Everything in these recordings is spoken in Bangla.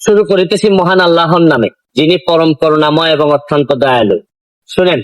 শুরু করিতেছি মহান আল্লাহর নামে, যিনি পরম করুণাময় এবং অত্যন্ত দয়ালু। শুনেন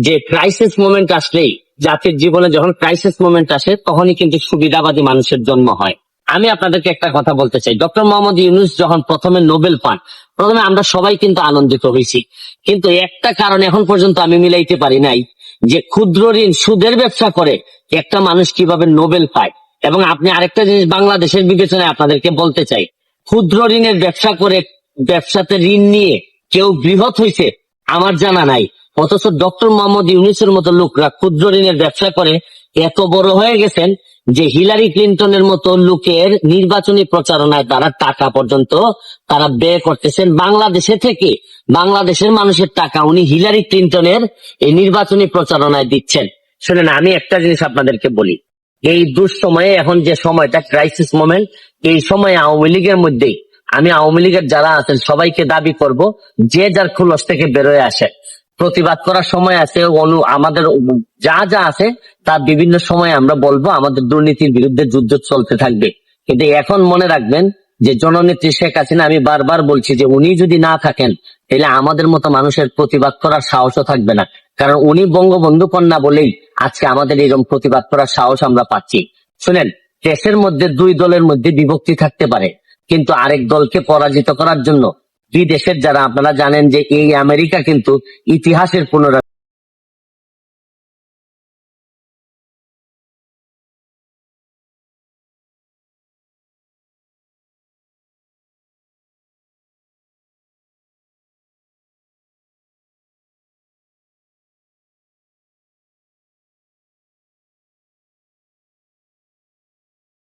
যে ক্রাইসিস মোমেন্ট আসলেই, জাতির জীবনে যখন ক্রাইসিস মোমেন্ট আসে, তখনই কিন্তু সুবিধাবাদী মানুষের জন্ম হয়। আমি আপনাদেরকে একটা কথা বলতে চাই। ডক্টর মোহাম্মদ ইউনুস যখন প্রথমে নোবেল পান, প্রথমে আমরা সবাই কিন্তু আনন্দিত হয়েছি। কিন্তু একটা কারণ এখন পর্যন্ত আমি মিলাইতে পারি নাই, যে ক্ষুদ্র ঋণ সুদের ব্যবসা করে একটা মানুষ কীভাবে নোবেল পায়। এবং আপনি আরেকটা জিনিস বাংলাদেশের বিবেচনায় আপনাদেরকে বলতে চাই ক্ষুদ্র ঋণের ব্যবসা করে ব্যবসাতে ঋণ নিয়ে কেউ বৃহৎ হয়েছে আমার জানা নাই। অথচ ডক্টর মোহাম্মদ ইউনুসের মতো লোকরা ক্ষুদ্র ঋণের ব্যবসা করে এত বড় হয়ে গেছেন যে হিলারি ক্লিন্টনের মতো লোকের নির্বাচনী প্রচারণায় তারা টাকা পর্যন্ত তারা ব্যয় করতেছেন। বাংলাদেশে থেকে বাংলাদেশের মানুষের টাকা উনি হিলারি ক্লিন্টনের এই নির্বাচনী প্রচারণায় দিচ্ছেন। শুনেন, আমি একটা জিনিস আপনাদেরকে বলি। এই দুঃসময়ে এখন যে সময়টা ক্রাইসিস মোমেন্ট এই সময়ে আওয়ামী লীগের মধ্যেই আমি আওয়ামী লীগের যারা আছেন, সবাইকে দাবি করব, যে যার খুলস থেকে বেরোয় আসে। প্রতিবাদ করার সময় আছে, অনু, আমাদের যা যা আছে, তা বিভিন্ন সময় আমরা বলব, আমাদের দুর্নীতির বিরুদ্ধে যুদ্ধ চলতে থাকবে। কিন্তু এখন মনে রাখবেন যে জননেত্রী শেখ হাসিনা, আমি বারবার বলছি যে উনি যদি না থাকেন, তাহলে আমাদের মতো মানুষের প্রতিবাদ করার সাহসও থাকবে না। কারণ উনি বঙ্গবন্ধু কন্যা বলেই আজকে আমাদের এরকম প্রতিবাদ করার সাহস আমরা পাচ্ছি। শুনেন, দেশের মধ্যে দুই দলের মধ্যে বিভক্তি থাকতে পারে, কিন্তু আরেক দলকে পরাজিত করার জন্য দুই দেশের যারা, আপনারা জানেন যে এই আমেরিকা কিন্তু ইতিহাসের পুনরাবৃত্তি